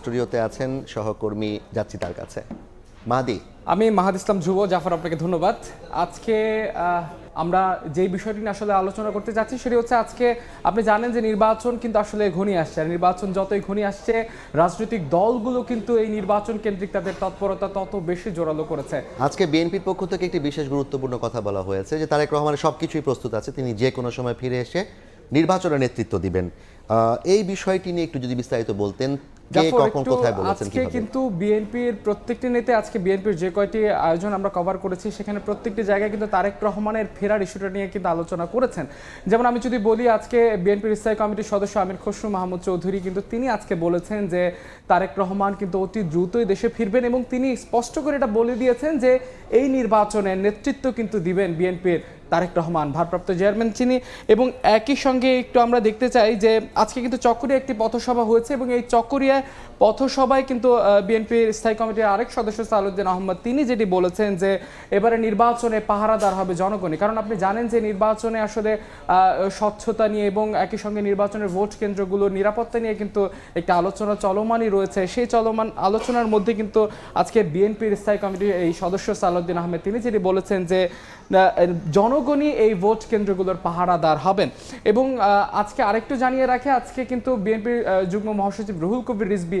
স্টুডিওতে আছেন সহকর্মী যাচ্ছি তার কাছে। মাদি আমি মাহাদ ইসলাম ধ্রুব জাফর আপনাকে ধন্যবাদ। আজকে আমরা যেই বিষয়টি নিয়ে আসলে আলোচনা করতে যাচ্ছি সেটি হচ্ছে আজকে আপনি জানেন যে নির্বাচন কিন্তু আসলে ঘনিয়ে আসছে। আর নির্বাচন যতই ঘনিয়ে আসছে রাজনৈতিক দলগুলো কিন্তু এই নির্বাচন কেন্দ্রিক তাদের তৎপরতা তত বেশি জোরালো করেছে। আজকে বিএনপির পক্ষ থেকে একটি বিশেষ গুরুত্বপূর্ণ কথা বলা হয়েছে যে তারেক রহমানের সব কিছুই প্রস্তুত আছে তিনি যে কোনো সময় ফিরে এসে নির্বাচনের নেতৃত্ব দিবেন। আহ, এই বিষয়টি নিয়ে একটু যদি বিস্তারিত বলতেন কে জাফর, কখন কোথায় বলেছেন আজকে কিন্তু বিএনপির প্রত্যেকটি নেতা আজকে বিএনপির যে কয়টি আয়োজন আমরা কভার করেছি সেখানে প্রত্যেকটি জায়গায় কিন্তু তারেক রহমানের ফেরার ইস্যুটা নিয়ে কিন্তু আলোচনা করেছেন। যেমন আমি যদি বলি আজকে বিএনপির স্থায়ী কমিটির সদস্য আমির খসরু মাহমুদ চৌধুরী কিন্তু তিনি আজকে বলেছেন যে তারেক রহমান কিন্তু অতি দ্রুতই দেশে ফিরবেন এবং তিনি স্পষ্ট করে এটা বলে দিয়েছেন যে এই নির্বাচনের নেতৃত্ব কিন্তু দিবেন বিএনপির তারেক রহমান, ভারপ্রাপ্ত চেয়ারম্যান চিনি এবং একই সঙ্গে একটু আমরা দেখতে চাই যে আজকে কিন্তু চকরিয়া একটি পথসভা হয়েছে এবং এই চকরিয়ায় পথসভায় কিন্তু বিএনপির স্থায়ী কমিটির আরেক সদস্য সালুদ্দিন আহমদ, তিনি যেটি বলেছেন যে এবারে নির্বাচনে পাহারাদার হবে জনগণই। কারণ আপনি জানেন যে নির্বাচনে আসলে স্বচ্ছতা নিয়ে এবং একই সঙ্গে নির্বাচনের ভোট কেন্দ্রগুলোর নিরাপত্তা নিয়ে কিন্তু একটা আলোচনা চলমানই রয়েছে। সেই চলমান আলোচনার মধ্যে কিন্তু আজকে বিএনপির স্থায়ী কমিটির এই সদস্য সালুদ্দিন আহমেদ, তিনি যেটি বলেছেন যে জনগণই এই ভোট কেন্দ্রগুলোর পাহারাদার হবেন। এবং আজকে আরেকটু জানিয়ে রাখে, আজকে কিন্তু বিএনপির যুগ্ম মহাসচিব রুহুল কবির রিজবি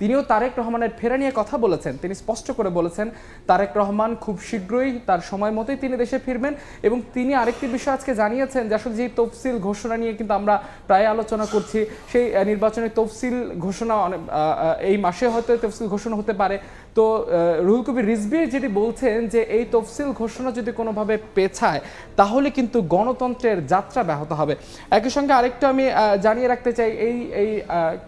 তিনিও তারেক রহমানের ফেরা নিয়ে কথা বলেছেন। তিনি স্পষ্ট করে বলেছেন, তারেক রহমান খুব শীঘ্রই তার সময় মতোই তিনি দেশে ফিরবেন এবং তিনি আরেকটি বিষয় আজকে জানিয়েছেন, যে আসলে যে তফসিল ঘোষণা নিয়ে কিন্তু আমরা প্রায় আলোচনা করছি, সেই নির্বাচনের তফসিল ঘোষণা অনেক এই মাসে হয়তো তফসিল ঘোষণা হতে পারে। তো রুহুল কবির রিজবি যেটি বলছেন যে এই তফসিল ঘোষণা যদি কোনোভাবে পেছায়, তাহলে কিন্তু গণতন্ত্রের যাত্রা ব্যাহত হবে। একই সঙ্গে আরেকটু আমি জানিয়ে রাখতে চাই, এই এই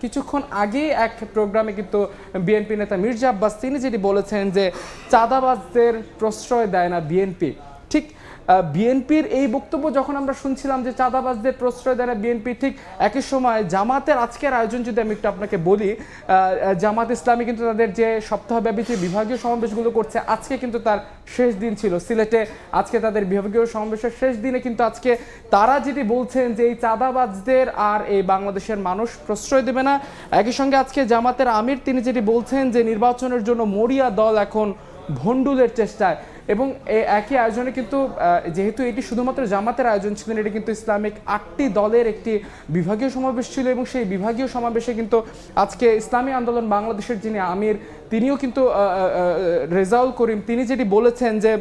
কিছুক্ষণ আগে এক প্রোগ্রামে কিন্তু বিএনপি নেতা মির্জা আব্বাস তিনি যেটি বলেছেন যে চাঁদাবাজদের প্রশ্রয় দেয় না বিএনপি। ঠিক বিএনপির এই বক্তব্য যখন আমরা শুনছিলাম যে চাঁদাবাজদের প্রশ্রয় দেয় বিএনপি, ঠিক একই সময় জামাতের আজকের আয়োজন যদি আমি একটু আপনাকে বলি জামাত ইসলামী কিন্তু তাদের যে সপ্তাহব্যাপী যে বিভাগীয় সমাবেশগুলো করছে, আজকে কিন্তু তার শেষ দিন ছিল। সিলেটে আজকে তাদের বিভাগীয় সমাবেশের শেষ দিনে কিন্তু আজকে তারা যেটি বলছেন যে এই চাঁদাবাজদের আর এই বাংলাদেশের মানুষ প্রশ্রয় দেবে না। একই সঙ্গে আজকে জামাতের আমির তিনি যেটি বলছেন যে নির্বাচনের জন্য মরিয়া দল এখন ভণ্ডুলের চেষ্টায়। এবং একই আয়োজনে কিন্তু যেহেতু এটি শুধুমাত্র জামাতের আয়োজন ছিল, এটি কিন্তু ইসলামিক আটটি দলের একটি বিভাগীয় সমাবেশ ছিল এবং সেই বিভাগীয় সমাবেশে কিন্তু আজকে ইসলামী আন্দোলন বাংলাদেশের যিনি আমির, তিনিও কিন্তু রেজাউল করিম, তিনি যেটি বলেছেন যে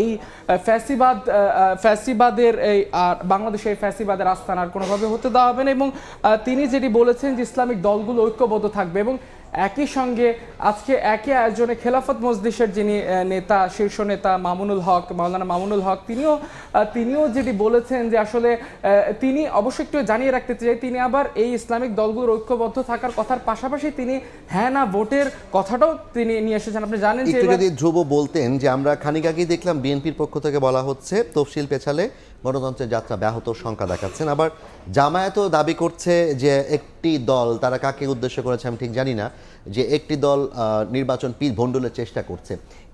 এই ফ্যাসিবাদ ফ্যাসিবাদের এই আর বাংলাদেশে এই ফ্যাসিবাদের আস্থান আর কোনোভাবে হতে দেওয়া হবে না এবং তিনি যেটি বলেছেন যে ইসলামিক দলগুলো ঐক্যবদ্ধ থাকবে এবং একই সঙ্গে আজকে একই আয়োজনে খেলাফত মজলিসের যিনি নেতা শীর্ষ নেতা মামুনুল হক মাওলানা মামুনুল হক তিনিও তিনিও যেটি বলেছেন যে আসলে তিনি অবশ্যই একটু জানিয়ে রাখতে চাই তিনি আবার এই ইসলামিক দলগুলোর ঐক্যবদ্ধ থাকার কথার পাশাপাশি তিনি হ্যাঁ না ভোটের কথাটাও তিনি নিয়ে এসেছেন। আপনি জানেন যে যদি ধ্রুব বলতেন যে আমরা খানিক আগেই দেখলাম বিএনপির পক্ষ থেকে বলা হচ্ছে তফসিল পেছালে গণতন্ত্রের যাত্রা ব্যাহত সংখ্যা দেখাচ্ছেন। আবার জামায়াতও দাবি করছে যে একটি দল, তারা কাকে উদ্দেশ্য করেছে আমি ঠিক জানি না, যে একটি দল নির্বাচন পি ভণ্ডুলের চেষ্টা করছে।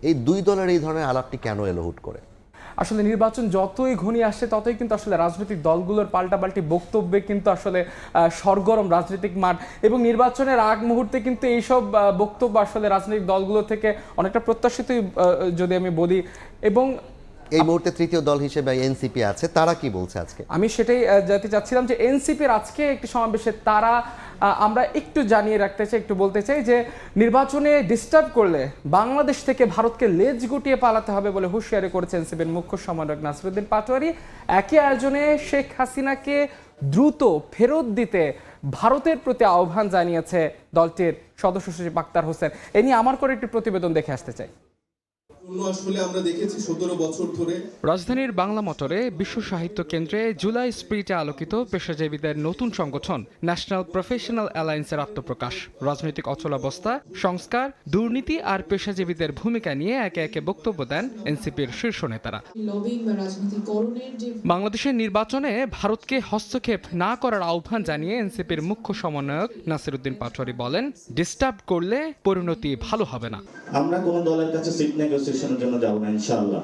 এই দুই দলের এই ধরনের আলাপটি কেন এলো হুট করে? আসলে নির্বাচন যতই ঘনিয়ে আসছে, ততই কিন্তু আসলে রাজনৈতিক দলগুলোর পাল্টাপাল্টি বক্তব্যে কিন্তু আসলে সরগরম রাজনৈতিক মাঠ। এবং নির্বাচনের আগ মুহূর্তে কিন্তু এইসব বক্তব্য আসলে রাজনৈতিক দলগুলো থেকে অনেকটা প্রত্যাশিতই যদি আমি বলি। এবং এই মুহূর্তে তৃতীয় দল হিসেবে এনসিপি আছে, তারা কি বলছে আজকে? আমি সেটাই জানতে চাচ্ছিলাম যে এনসিপির আজকে একটি সমাবেশে তারা আমরা একটু জানিয়ে রাখতে চাই, একটু বলতে চাই যে নির্বাচনে ডিস্টার্ব করলে বাংলাদেশ থেকে ভারতকে লেজ গুটিয়ে পালাতে হবে বলে হুঁশিয়ারি করেছেন এনসিপির মুখ্য সমন্বয়ক নাসরুদ্দিন পাটোয়ারি। একই আয়োজনে শেখ হাসিনাকে দ্রুত ফেরত দিতে ভারতের প্রতি আহ্বান জানিয়েছে দলটির সদস্য সচিব আক্তার হোসেন। এ নিয়ে আমার করে একটি প্রতিবেদন দেখে আসতে চাই। রাজধানীর বাংলা মোটরে বিশ্ব সাহিত্য কেন্দ্রে জুলাই স্প্রিটে আলোকিত পেশাজীবীদের নতুন সংগঠন ন্যাশনাল প্রফেশনাল অ্যালায়েন্সের আত্মপ্রকাশ। রাজনৈতিক অচলাবস্থা সংস্কার দুর্নীতি আর পেশাজীবীদের ভূমিকা নিয়ে একে একে বক্তব্য দেন এনসিপির শীর্ষ নেতারা। বাংলাদেশের নির্বাচনে ভারতকে হস্তক্ষেপ না করার আহ্বান জানিয়ে এনসিপির মুখ্য সমন্বয়ক নাসিরুদ্দিন পাটোয়ারি বলেন ডিস্টার্ব করলে পরিণতি ভালো হবে না। আমরা কোনো দলের কাছে সিট নেগোসিয়েশনের জন্য যাব না, ইনশাআল্লাহ।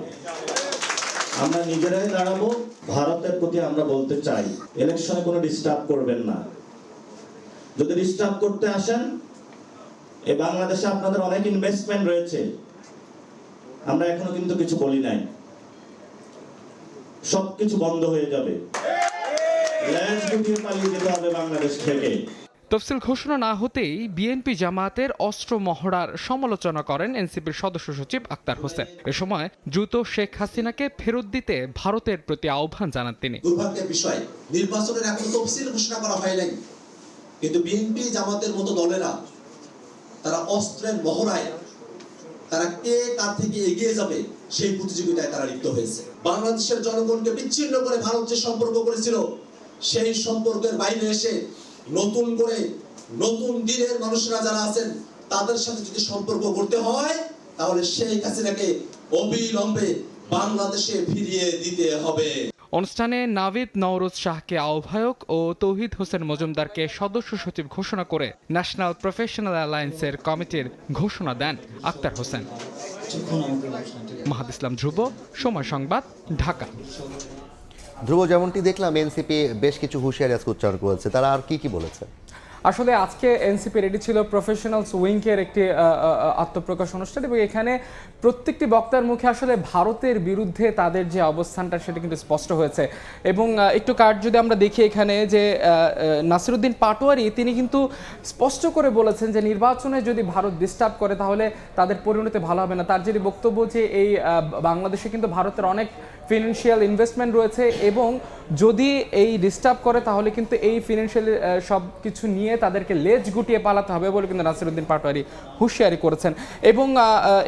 আমরা নিজেরাই দাঁড়াবো, ভারতের প্রতি আমরা বলতে চাই ইলেকশনে কোনো ডিস্টার্ব করবেন না। যদি ডিস্টার্ব করতে আসেন এই বাংলাদেশে আপনাদের অনেক ইনভেস্টমেন্ট রয়েছে। আমরা এখনও কিন্তু কিছু বলি নাই। সবকিছু বন্ধ হয়ে যাবে। পালিয়ে যেতে হবে বাংলাদেশ থেকে। তফসিল ঘোষণা না হতেই বিএনপি জামায়াতের অস্ত্র মহড়ার সমালোচনা করেন এনসিপির সদস্য সচিব আক্তার হোসেন। এ সময় দ্রুত শেখ হাসিনাকে ফেরত দিতে ভারতের প্রতি আহ্বান জানান তিনি। দুর্ভাগ্যের বিষয়, নির্বাচনের এখন তফসিল ঘোষণা করা হয় নাই। কিন্তু বিএনপি জামাতের মতো দলেরা, তারা অস্ত্রের মহড়ায়, তারা কে কার থেকে এগিয়ে যাবে, সেই প্রতিযোগিতায় তারা লিপ্ত হয়েছে। বাংলাদেশের জনগণকে বিচ্ছিন্ন করে ভারত যে সম্পর্ক করেছিল, সেই সম্পর্কের বাইরে এসে নতুন করে নতুন দিনের মানুষরা যারা আছেন তাদের সাথে যদি সম্পর্ক করতে হয় তাহলে শেখ হাসিনাকে অবিলম্বে বাংলাদেশে ফিরিয়ে দিতে হবে। অনুষ্ঠানে নাভিদ নওরোজ শাহকে আহ্বায়ক ও তৌহিদ হোসেন মজুমদারকে সদস্য সচিব ঘোষণা করে ন্যাশনাল প্রফেশনাল অ্যালায়েন্সের কমিটির ঘোষণা দেন আক্তার হোসেন। মাহাদ ইসলাম ধ্রুব সময় সংবাদ ঢাকা। ধ্রুব যেমনটি দেখলাম, এনসিপি বেশ কিছু হুঁশিয়ারি আজকে উচ্চারণ করেছে। তারা আর কি কি বলেছে? আসলে আজকে এনসিপি রেডি ছিল প্রফেশনালস উইংকের একটি আত্মপ্রকাশ অনুষ্ঠান এবং এখানে প্রত্যেকটি বক্তার মুখে আসলে ভারতের বিরুদ্ধে তাদের যে অবস্থানটা সেটা কিন্তু স্পষ্ট হয়েছে। এবং একটু কার্ড যদি আমরা দেখি এখানে যে নাসিরুদ্দিন পাটোয়ারি, তিনি কিন্তু স্পষ্ট করে বলেছেন যে নির্বাচনে যদি ভারত ডিস্টার্ব করে তাহলে তাদের পরিণতি ভালো হবে না। তার যদি বক্তব্য যে এই বাংলাদেশে কিন্তু ভারতের অনেক ফিনান্সিয়াল ইনভেস্টমেন্ট রয়েছে এবং যদি এই ডিস্টার্ব করে, তাহলে কিন্তু এই ফিনান্সিয়াল সব কিছু নিয়ে তাদেরকে লেজ গুটিয়ে পালাতে হবে বলে কিন্তু নাসিরুদ্দিন পাটোয়ারি হুঁশিয়ারি করেছেন। এবং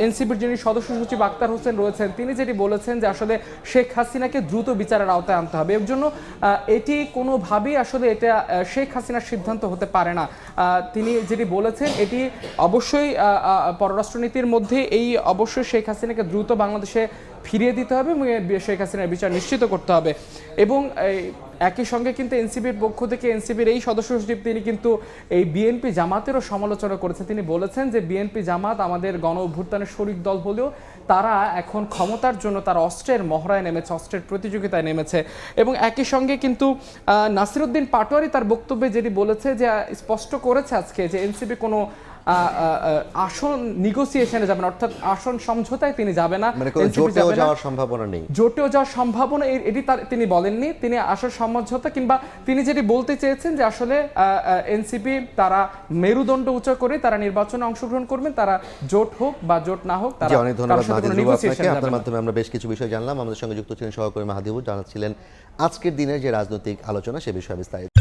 এনসিপির যিনি সদস্য সচিব আক্তার হোসেন রয়েছেন, তিনি যেটি বলেছেন যে আসলে শেখ হাসিনাকে দ্রুত বিচারের আওতায় আনতে হবে। এর জন্য এটি কোনোভাবেই আসলে এটা শেখ হাসিনার সিদ্ধান্ত হতে পারে না। তিনি যেটি বলেছেন, এটি অবশ্যই পররাষ্ট্রনীতির মধ্যে এই অবশ্যই শেখ হাসিনাকে দ্রুত বাংলাদেশে ফিরিয়ে দিতে হবে এবং শেখ হাসিনার বিচার নিশ্চিত করতে হবে। এবং একই সঙ্গে কিন্তু এনসিপির পক্ষ থেকে এনসিপির এই সদস্য সচিব তিনি কিন্তু এই বিএনপি জামাতেরও সমালোচনা করেছেন। তিনি বলেছেন যে বিএনপি জামাত আমাদের গণ অভ্যুত্থানের শরিক দল হলেও তারা এখন ক্ষমতার জন্য তার অস্ত্রের মহড়ায় নেমেছে, অস্ত্রের প্রতিযোগিতায় নেমেছে। এবং একই সঙ্গে কিন্তু নাসিরুদ্দিন পাটোয়ারি তার বক্তব্যে যেটি বলেছে যে স্পষ্ট করেছে আজকে যে এনসিপি কোনো আসন নিগোসিয়েশনে যাবে না অর্থাৎ আসন সমঝোতায় তিনি যাবে না মানে কোনো NCP জোটেও যাওয়ার সম্ভাবনা নেই। জোটেও যাওয়ার সম্ভাবনা এটি তার তিনি বলেননি তিনি আসন সমঝোতা কিংবা তিনি যেটি বলতে চেয়েছেন যে আসলে এনসিপি তারা মেরুদণ্ড উঁচু করে তারা নির্বাচনে অংশগ্রহণ করবেন তারা জোট হোক বা জোট না হোক তারা অনেক ধন্যবাদ আপনাকে। আপনার মাধ্যমে আমরা বেশ কিছু বিষয় জানলাম। আমাদের সঙ্গে যুক্ত ছিলেন সহকর্মী মাহাদিবুর জানাচ্ছিলেন আজকের দিনের যে রাজনৈতিক আলোচনা সে বিষয়ে বিস্তারিত।